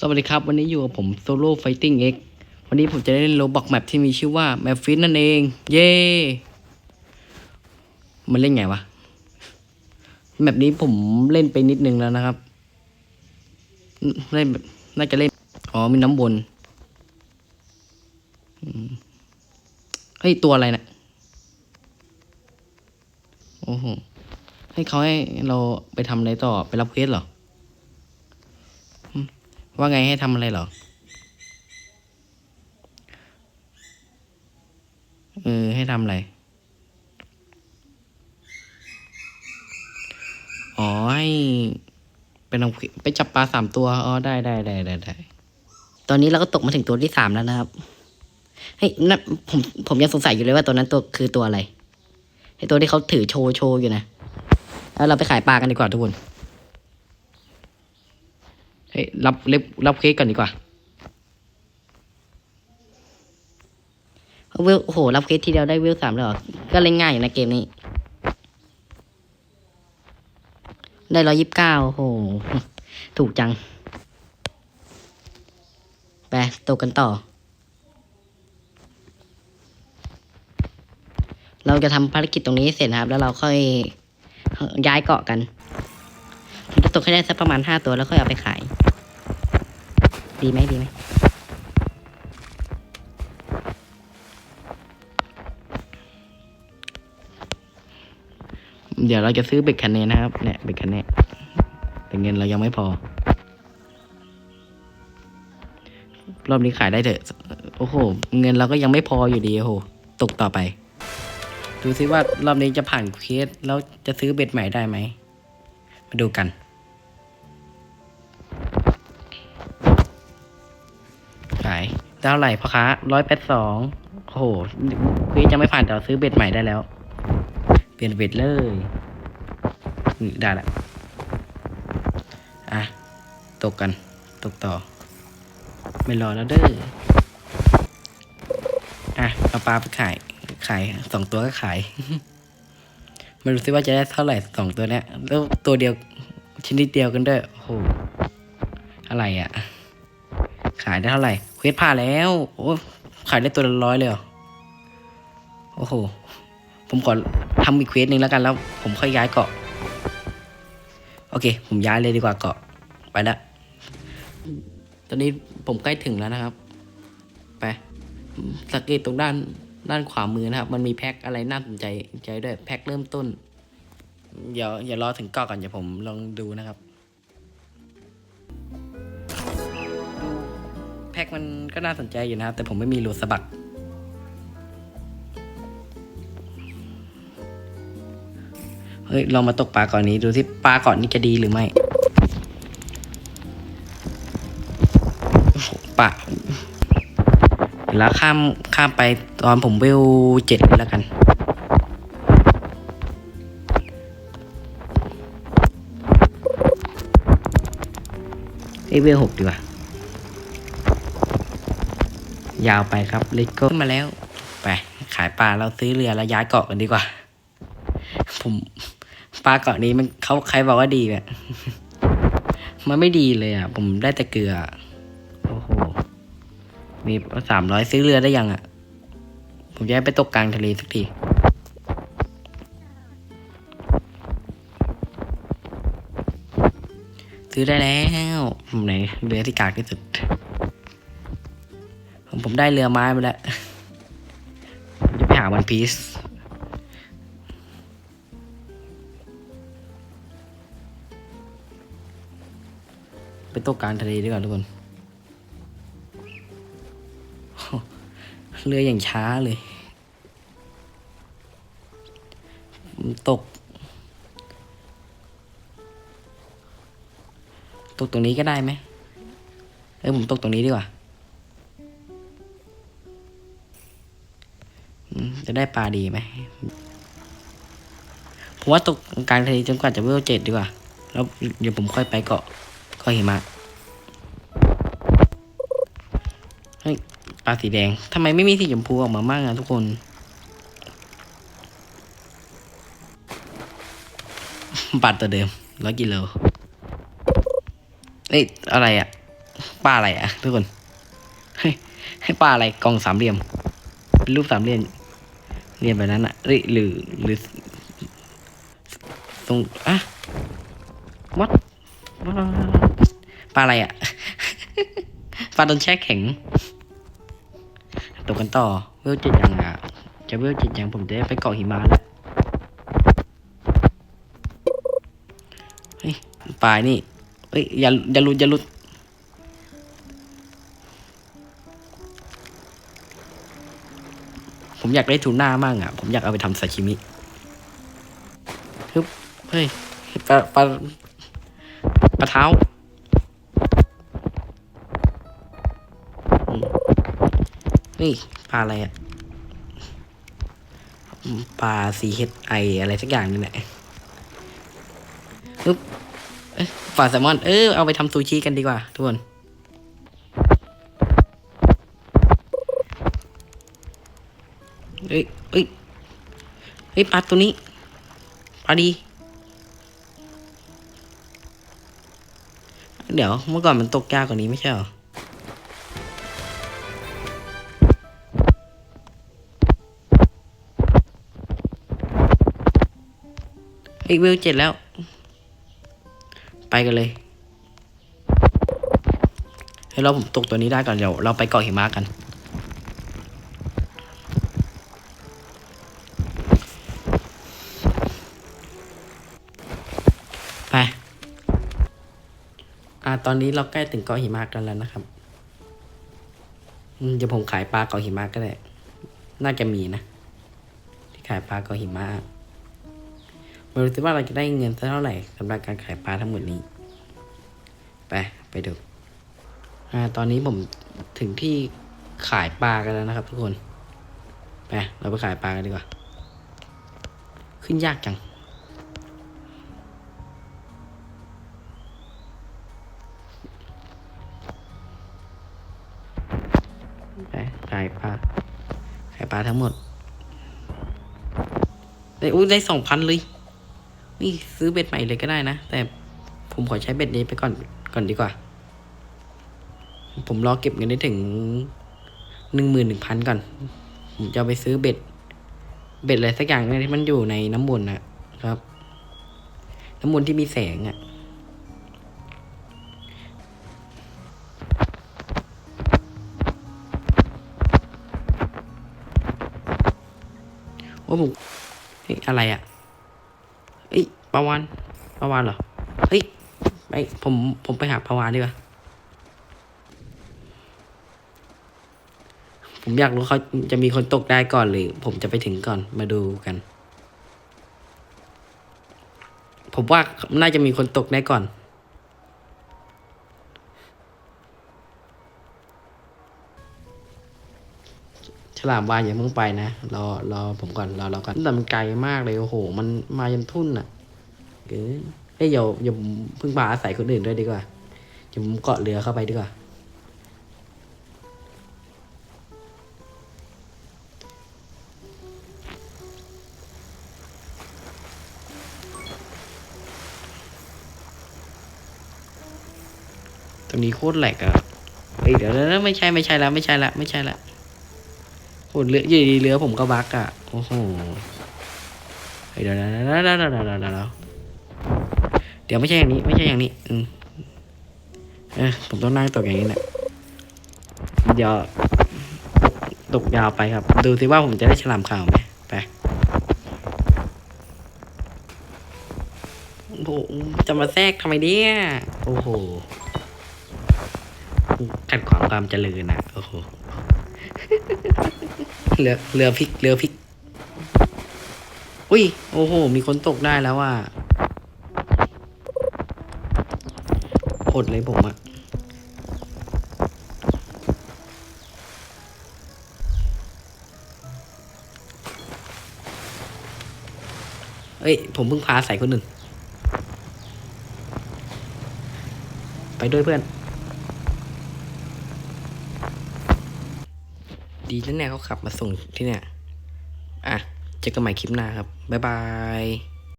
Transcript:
สวัสดีครับ วันนี้อยู่กับผม Solo Fighting X วันนี้ผมจะได้เล่นโลบอกแมปที่มีชื่อว่าแมปฟิตนั่นเอง เย้มันเล่นไงวะ แมปนี้ผมเล่นไปนิดนึงแล้วนะครับ เล่นน่าจะเล่น อ๋อ มีน้ำวนเฮ้ย ตัวอะไรนะ่ะโอ้โห ให้เขาให้เราไปทำอะไรต่อ ไปรับเควสเหรอ ว่าไงให้ทำอะไรหรอ เออ ให้ทำอะไร อ๋อ ให้ไปนำไปจับปลาสามตัว อ๋อ ได้ได้ได้ได้ได้ตอนนี้เราก็ตกมาถึงตัวที่สามแล้วนะครับ เฮ้ยนั่นผม ผมยังสงสัยอยู่เลยว่าตัวนั้นตัวคือตัวอะไรไอตัวที่เขาถือโชว์โชว์อยู่นะ แล้วเราไปขายปลากันดีกว่าทุกคน เฮ้ยรับเล็บรับเค้กก่อนดีกว่าเวลโอ้โห รับเค้กทีเดียวได้เวลสามเลยเหรอ ก็เล่นง่ายอยู่นะเกมนี้ ได้ร้อยยิบเก้าโอ้โห ถูกจัง ไปตกกันต่อ เราจะทำภารกิจตรงนี้เสร็จนะครับ แล้วเราค่อยย้ายเกาะกันผมจะตกให้ได้สักประมาณห้าตัวแล้วค่อยเอาไปขาย ดีไหมดีไหมเดี๋ยวเราจะซื้อเบ็ดคันเนนะครับ เนี่ยเบ็ดคันเนแต่เงินเรายังไม่พอ รอบนี้ขายได้เถอะ โอ้โห เงินเราก็ยังไม่พออยู่ดีโอ้โห ตกต่อไป ดูซิว่ารอบนี้จะผ่านเคสแล้วจะซื้อเบ็ดใหม่ได้ไหม มาดูกัน เท่าไหร่พ่อค้าร้อยแปดสองโอ้โหคุยจะไม่ผ่านแต่ซื้อเบ็ดใหม่ได้แล้ว เปลี่ยนเบ็ดเลยนี่ได้ละอะ ตกกัน ตกต่อ ไม่รอแล้วเด้อ อะ เอาปลาไปขาย ขายสองตัวก็ขายไม่รู้สิว่าจะได้เท่าไหร่สองตัวเนี้ย แล้วตัวเดียวชนิดเดียวกันด้วย โอ้โห อะไรอะ่ะ ขายได้เท่าไหร่ เควสผ่านแล้ว โอ้ขายได้ตัวละร้อยเลยเหรอ โอ้โห ผมขอทำอีกเควสหนึ่งแล้วกันแล้ว ผมค่อยย้ายเกาะ โอเค ผมย้ายเลยดีกว่าเกาะ ไปละ ตอนนี้ผมใกล้ถึงแล้วนะครับ ไป สังเกตตรงด้านด้านขวามือนะครับ มันมีแพ็คอะไรน่าสนใจใจด้วย แพ็คเริ่มต้น เดี๋ยวอย่ารอถึงเกาะก่อนเดี๋ยวผมลองดูนะครับ พ็คมันก็น่าสนใจอยู่นะครับ แต่ผมไม่มีรูสะบักเฮ้ยลองมาตกปลาก่อนนี้ดูที่ปลาก่อนนี้จะดีหรือไม่ปลาแล้วข้ามข้ามไปตอนผมเวลเจ็ดแล้วกันเอ้เวลหกดีกว่า ยาวไปครับเลโก้ขึ้นมาแล้ว ไป ขายปลาเราซื้อเรือแล้วย้ายเกาะกันดีกว่า ผมปลาเกาะนี้มันเขาใครบอกว่าดีแบบมันไม่ดีเลยอะ ผมได้แต่เกลือ โอ้โห มีสามร้อยซื้อเรือได้ยังอะ ผมจะไปตกกลางทะเลสักทีซื้อได้แล้วไหนเรือที่กากที่สุด ผมผมได้เรือไม้มาแล้วผมจะไปหาวันพีซไปตกกลางทะเลดีกว่าทุกคนเรืออย่างช้าเลยตก ตกตรงนี้ก็ได้ไหมเออผมตกตรงนี้ดีกว่า จะได้ปลาดีไหมผมว่าตกกลางทะเลจนกว่าจะเวลเจ็ดดีกว่า แล้วเดี๋ยวผมค่อยไปเกาะเก็หิมะเฮ้ยปลาสีแดงทำไมไม่มีสีชมพูออกมาบ้างอะทุกคนปลาตัวเดิมร้อยกิโลเอ้ยอะไรอะปลาอะไรอะทุกคนเฮ้ยให้ปลาอะไรกล่องสามเหลี่ยมเป็นรูปสามเหลี่ยม เหลี่ยมแบบนั้นอะหรือหรือหรือตรงอะวัดปลาอะไรอะปลาโดนแช่แข็งตกกันต่อเวลจ็ดยังอะจะเวลจ็ดยังผมจะได้ไปเกาะหิมะแล้วเฮ้ยปลายนี่เฮ้ยอย่าอย่าหลุดอย่าหลุด ผมอยากได้ทูน่ามากอะ ผมอยากเอาไปทำซาชิมิฮึบเฮ้ยปลาปลาปลาเท้านี่ปลาอะไรอะปลาซีเฮดไออะไรสักอย่างนี่แหละฮึบเอ้ยปลาแซลมอน เออเอาไปทำซูชิกันดีกว่าทุกคน เอ้ยเอ้ยเฮ้ยปลาตัวนี้ปลาดี เดี๋ยวเมื่อก่อนมันตกยากกว่านี้ไม่ใช่เหรอเฮ้ยเวลเจ็ดแล้ว ไปกันเลยเฮ้ยเราผมตกตัวนี้ได้ก่อนเดี๋ยวเราไปเกาะหิมะกัน ตอนนี้เราใกล้ถึงเกาะหิมะกันแล้วนะครับเดี๋ยวผมขายปลาเกาะหิมะก็ได้ น่าจะมีนะ ที่ขายปลาเกาะหิมะไมาดูสิว่าเราจะได้เงินเท่าไหร่สำหรับการขายปลาทั้งหมดนี้ ไปไปดูอ่าตอนนี้ผมถึงที่ขายปลากันแล้วนะครับ ทุกคน ไปเราไปขายปลากันดีกว่า ขึ้นยากจัง ปลาขายปลาทั้งหมดได้อุ้ยได้สองพันเลยนี่ซื้อเบ็ดใหม่เลยก็ได้นะ แต่ผมขอใช้เบ็ดนี้ไปก่อนก่อนดีกว่า ผมรอเก็บเงินได้ถึงหนึ่งหมื่นหนึ่งพันก่อน ผมจะไปซื้อเบ็ด เบ็ดอะไรสักอย่างเนี่ยที่มันอยู่ในน้ำวนนะครับ น้ำวนที่มีแสงอะ่ะ โอ้ผมเฮ้ยอะไรอะ่ะเฮ้ยปลาวานปลาวานเหรอเฮ้ยไปผมผมไปหาปลาวานดีกว่าผมอยากรู้เขาจะมีคนตกได้ก่อนหรือผมจะไปถึงก่อนมาดูกัน ผมว่าน่าจะมีคนตกได้ก่อน ฉลามวานอย่าเพิ่งไปนะรอรอผมก่อนรอเราก่อนแต่มันไกลมากเลยโอ้โห มันมายันทุ่นอะเออเฮ้ยอย่าอย่าเพิ่งปาอาศัยคนอื่นด้วยดีกว่าเดี๋ยวผมเกาะเรือเข้าไปดีกว่าตรงนี้โคตรแหลกอะเฮ้ยเดี๋ยวนะไม่ใช่ไม่ใช่แล้วไม่ใช่ละไม่ใช่ละ โหเรืออยู่ดีเรือผมก็บักอะ โอ้โหเดี๋ยวนะเดี๋ยวเดี๋ยวเดี๋ยวเดี๋ยวเดี๋ยวไม่ใช่อย่างนี้ ไม่ใช่อย่างนี้ อืมเออผมต้องนั่งตกอย่างนี้แหละเดี๋ยวตกยาวไปครับ ดูสิว่าผมจะได้ฉลามขาวไหมไปโอ้โหจะมาแทรกทำไมเนี่ยโอ้โหขัดขวางความเจริญนะโอ้โห เรือเรือพลิกเรือพลิก อุ้ย โอ้โห มีคนตกได้แล้วว่าอดเลยผมอะเอ้ย ผมเพิ่งพาใส่คนหนึ่ง ไปด้วยเพื่อน ดีแล้วเนี่ยเขาขับมาส่งที่เนี่ย อะ เจอกันใหม่คลิปหน้าครับ บ๊ายบาย